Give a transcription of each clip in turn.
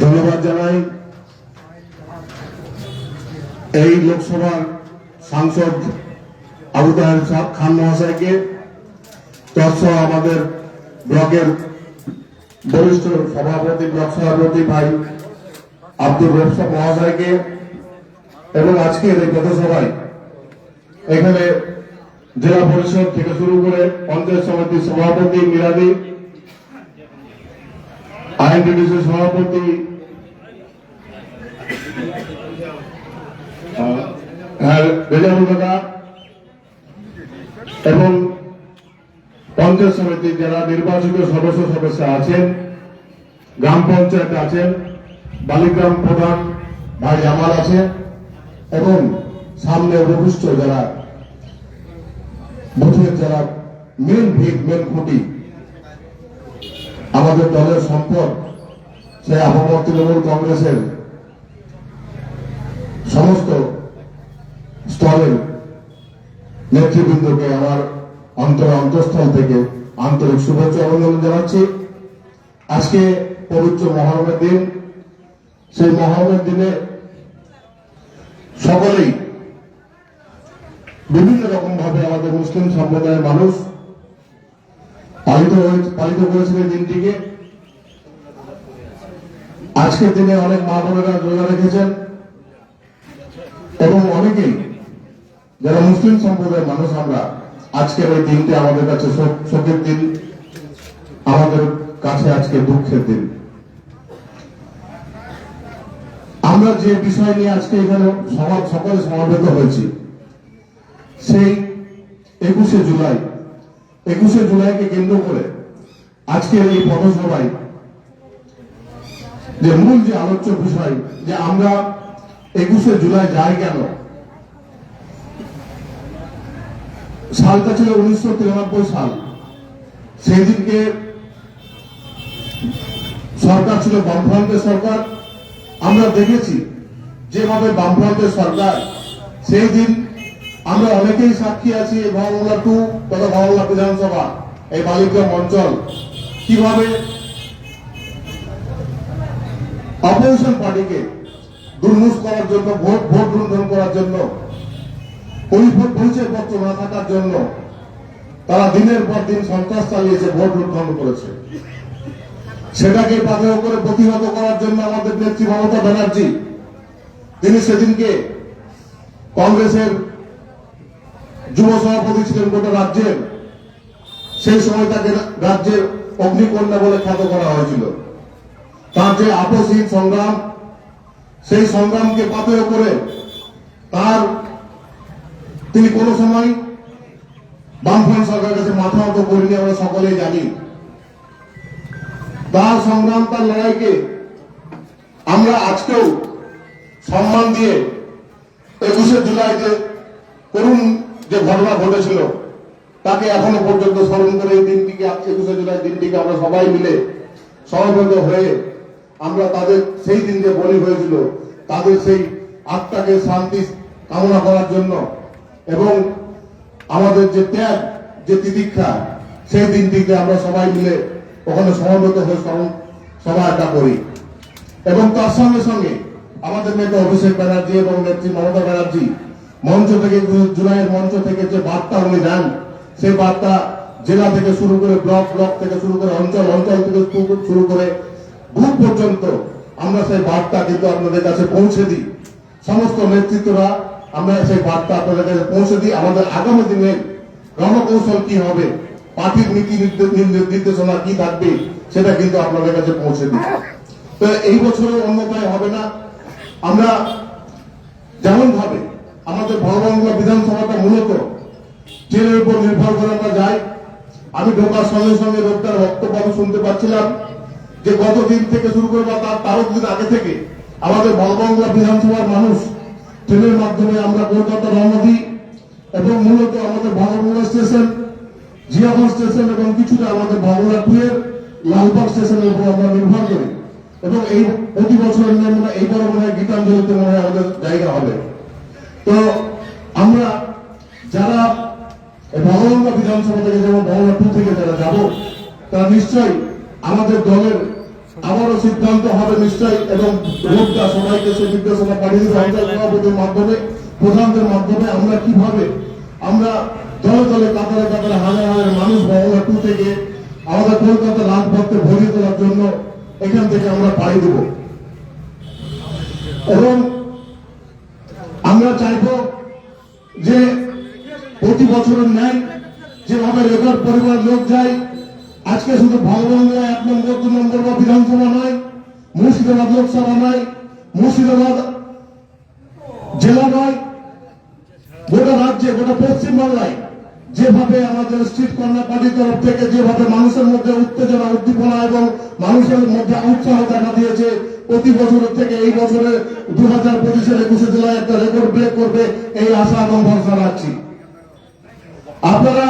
ধন্যবাদ জানাই। এই লোকসভার সাংসদ আবু তাহের খান মহাশয়কে তৎসহ আমাদের ব্লকের বরিষ্ঠ সভাপতি, ব্লক সভাপতি ভাই আব্দুল রফসা মহাশয়কে এবং আজকের এই পথসভায় এখানে জেলা পরিষদ থেকে শুরু করে পঞ্চায়েত সমিতির সভাপতি মিরাদি আইএনটিডিসির সভাপতি। আহ, হ্যাঁ, এবং পঞ্চায়েত সমিতির যারা নির্বাচিত সদস্য সদস্য আছেন গ্রাম পঞ্চায়েত আছেন বালিগ্রাম প্রধান ভাই আমার আছে এবং সামনে উপবিষ্ট যারা যারা মেন ভিত মেন খুঁটি আমাদের দলের সম্পদ সেই আবহাওয়া তৃণমূল কংগ্রেসের সমস্ত স্তরের নেতৃবৃন্দকে আমার অন্তর অন্তঃস্থল থেকে আন্তরিক শুভেচ্ছা অভিনন্দন জানাচ্ছি। আজকে পবিত্র মহরমের দিন। সেই মহরমের দিনে সকলেই বিভিন্ন রকম ভাবে আমাদের মুসলিম সম্প্রদায়ের মানুষ পালিত হয়ে- পালিত করেছেন এই দিনটিকে। আজকের দিনে অনেক মা বোনেরা রোজা রেখেছেন এবং অনেকেই, যারা মুসলিম সম্প্রদায়ের মানুষ আমরা, আজকের এই দিনটি আমাদের কাছে শোকের দিন, আমাদের কাছে আজকে দুঃখের দিন। আমরা যে বিষয় নিয়ে আজকে এখানে সমাজ সকলে সমাবেত হয়েছি, সেই একুশে জুলাই একুশে জুলাইকে কেন্দ্র করে আজকের এই পথসভায় যে মূল যে আলোচ্য বিষয় যে আমরা একুশে জুলাই যাই কেন? সালটা ছিল উনিশশো তিরানব্বই সাল। সেই দিনকে সরকার ছিল বামফ্রন্টের সরকার। আমরা দেখেছি যেভাবে বামফ্রন্টের সরকার, সেই দিন আমরা অনেকেই সাক্ষী আছি এই টু তথা মহামলা বিধানসভা, এই বালিগ্রাম অঞ্চল। কীভাবে অপোজিশন পার্টিকে দুর্মুষ করার জন্য, ভোট ভোট লুণ্ঠন করার জন্য পরিপূর্ণ পরিচয়পত্র না থাকার জন্য তারা দিনের পর দিন সন্ত্রাস চালিয়েছে, ভোট লুণ্ঠন করেছে। সেটাকে পাথেয় করে প্রতিহত করার জন্য আমাদের নেত্রী মমতা ব্যানার্জি, তিনি সেদিনকে কংগ্রেসের যুব সভাপতি ছিলেন গোটা রাজ্যের। সেই সময় তাকে রাজ্যের অগ্নিকন্যা বলে খ্যাত করা হয়েছিল। তার যে আপসহীন সংগ্রাম, সেই সংগ্রামকে পাথেয় করে তার তিনি কোনো সময় বামফ্রন্ট সরকারের কাছে মাথা মতো করিনি, আমরা সকলেই জানি। তার সংগ্রাম, তার লড়াইকে আমরা আজকেও সম্মান দিয়ে একুশে জুলাই যে করুণ যে ঘটনা ঘটেছিল, তাকে এখনও পর্যন্ত স্মরণ করে এই দিনটিকে একুশে জুলাই দিনটিকে আমরা সবাই মিলে সমবেত হয়ে আমরা তাদের সেই দিন যে বলি হয়েছিল, তাদের সেই আত্মাকে শান্তি কামনা করার জন্য। এবং আমাদের যে ত্যাগ, যে তিতিক্ষা, সেই দিনটিকে আমরা সবাই মিলে ওখানে সমবেত হয়ে সভাটা করি। এবং তার সঙ্গে সঙ্গে আমাদের নেতা অভিষেক ব্যানার্জি এবং নেত্রী মমতা ব্যানার্জি মঞ্চ থেকে জুলাইয়ের মঞ্চ থেকে যে বার্তা উনি দেন, সেই বার্তা জেলা থেকে শুরু করে ব্লক ব্লক থেকে শুরু করে অঞ্চল অঞ্চল থেকে শুরু- করে বুথ পর্যন্ত আমরা সেই বার্তা কিন্তু আপনাদের কাছে পৌঁছে দিই। সমস্ত নেতৃত্বরা আমরা সেই বার্তা আপনাদের কাছে পৌঁছে দিই। আমাদের আগামী দিনের রণকৌশল কি হবে, পার্টির নীতি নির্দে- নির্দে- নির্দেশনা কি থাকবে, সেটা কিন্তু আপনাদের কাছে পৌঁছে দিই। তো এই বছরের অন্যথায় হবে না। আমরা যেমন ভাবে আমাদের ভগবানগুলা বিধানসভাটা মূলত ট্রেনের উপর নির্ভর করে আমরা যাই। আমি ঢোকার সঙ্গে সঙ্গে লোকটার বক্তব্য শুনতে পাচ্ছিলাম যে গত দিন থেকে শুরু করে বা তার আগে থেকে আমাদের ভগবানগুলা বিধানসভার মানুষ ট্রেনের মাধ্যমে আমরা কলকাতা রওনা দিই এবং মূলত আমাদের ভগবানগুলা স্টেশন, জিয়াগঞ্জ স্টেশন এবং কিছুটা আমাদের টুয়ের লালবাগ স্টেশনের উপর আমরা নির্ভর করি। এবং এই প্রতি মনে হয় এইবার মনে হয় গীতাঞ্জলিতে মনে হয় আমাদের জায়গা হবে। তো আমরা যারা এই বিধানসভা থেকে ভগবান টু থেকে যারা যাব তারা নিশ্চয়ই আমাদের দলের আবারও সিদ্ধান্ত হবে নিশ্চয়ই এবং লোকটা সবাইকে সেই নির্দেশনা পাঠিয়ে সভাপতির মাধ্যমে, প্রধানদের মাধ্যমে। আমরা কীভাবে, আমরা দলে দলে কাতারে কাতারে হাজার হাজার মানুষ টু থেকে আমাদের কলকাতা রাজপথে ভরিয়ে তোলার জন্য এখান থেকে আমরা পাড়ি দেব। এবং আমরা চাইব যে প্রতি বছরের ন্যায় যেভাবে রেকর্ড পরিবার লোক যায়, আজকে শুধু ভগবানগঞ্জ এক নম্বর, দু নম্বর বা বিধানসভা নয়, মুর্শিদাবাদ লোকসভা নয়, মুর্শিদাবাদ জেলা নয়, গোটা রাজ্যে, গোটা পশ্চিমবাংলায় যেভাবে আমাদের স্ট্রিট কর্নার পার্টির তরফ থেকে যেভাবে মানুষের মধ্যে উত্তেজনা, উদ্দীপনা এবং মানুষের মধ্যে উৎসাহ দেখা দিয়েছে প্রতি বছরের থেকে এই বছরে দু হাজার পঁচিশের একুশে জেলায় একটা রেকর্ড ব্রেক করবে, এই আশা এবং ভরসা রাখছি আপনারা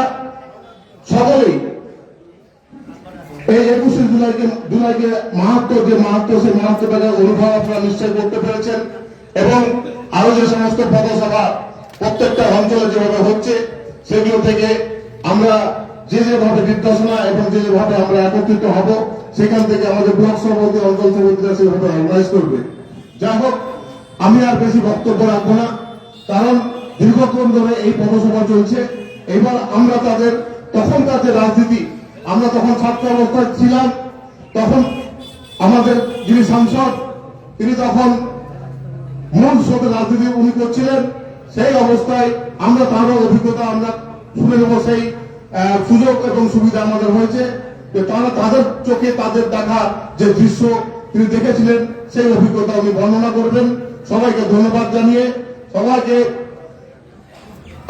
সকলেই এই একুশে জুলাইকে জুলাইকে মাহাত্ম যে মাহাত্ম, সেই মাহাত্মটাকে অনুভব আপনারা নিশ্চয় করতে পেরেছেন। এবং আরও যে সমস্ত পদসভা প্রত্যেকটা অঞ্চলে যেভাবে হচ্ছে, সেগুলো থেকে আমরা যে এবং যে আমরা একত্রিত হব, সেখান থেকে আমাদের ব্লক সভাপতি, অঞ্চল সভাপতিরা সেভাবে অর্গানাইজ করবে। যাই হোক, আমি আর বেশি বক্তব্য রাখব না, কারণ দীর্ঘক্ষণ ধরে এই পৌরসভা চলছে। এবার আমরা তাদের তখন তাদের রাজনীতি আমরা তখন ছাত্র অবস্থায় ছিলাম, তখন আমাদের যিনি সাংসদ, তিনি তখন মূল স্রোতে রাজনীতি উনি করছিলেন, সেই অবস্থায় আমরা তারও অভিজ্ঞতা আমরা শুনে নেব, সেই সুযোগ এবং সুবিধা আমাদের হয়েছে তারা তাদের চোখে তাদের দেখা যে দৃশ্য তিনি দেখেছিলেন, সেই অভিজ্ঞতা উনি বর্ণনা করবেন। সবাইকে ধন্যবাদ জানিয়ে, সবাইকে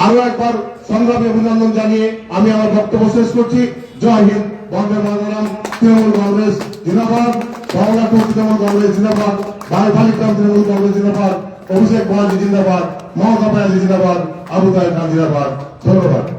আরও একবার সংগ্রামে অভিনন্দন জানিয়ে আমি আমার বক্তব্য শেষ করছি। জয় হিন্দ, বন্দে মাতরম, তৃণমূল কংগ্রেস, জিন্দাবাদ। বাংলা তৃণমূল কংগ্রেস, জিন্দাবাদ। ভাই বালিগ্রাম তৃণমূল কংগ্রেস, জিন্দাবাদ। অভিষেক ব্যানার্জি জিন্দাবাদ। মমতা ব্যানার্জি, জিন্দাবাদ। আবু তাহের জিন্দাবাদ। ধন্যবাদ।